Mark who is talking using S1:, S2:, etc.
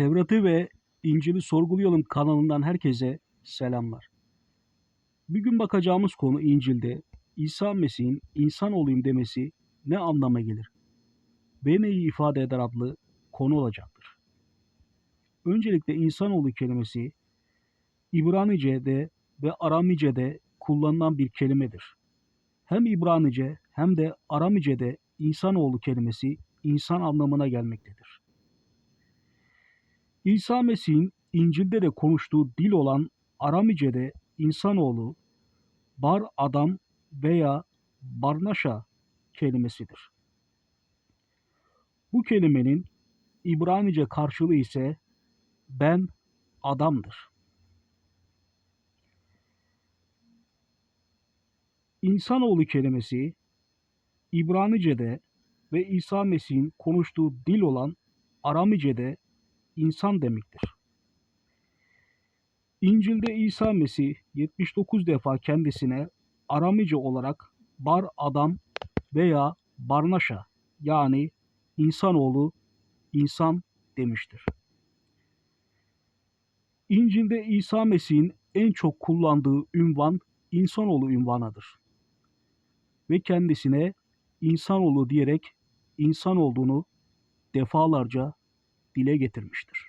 S1: Tevrat'ı ve İncil'i sorgulayalım kanalından herkese selamlar. Bugün bakacağımız konu İncil'de İsa Mesih'in insan olayım demesi ne anlama gelir? Ve neyi ifade eder adlı konu olacaktır. Öncelikle insanoğlu kelimesi İbranice'de ve Aramice'de kullanılan bir kelimedir. Hem İbranice hem de Aramice'de insanoğlu kelimesi insan anlamına gelmektedir. İsa Mesih'in İncil'de de konuştuğu dil olan Aramice'de insanoğlu, bar adam veya barnaşa kelimesidir. Bu kelimenin İbranice karşılığı ise ben adamdır. İnsanoğlu kelimesi İbranice'de ve İsa Mesih'in konuştuğu dil olan Aramice'de insan demektir. İncil'de İsa Mesih 79 defa kendisine Aramice olarak bar adam veya barnaşa yani insanoğlu, insan demiştir. İncil'de İsa Mesih'in en çok kullandığı ünvan insanoğlu ünvanıdır. Ve kendisine insanoğlu diyerek insan olduğunu defalarca dile getirmiştir.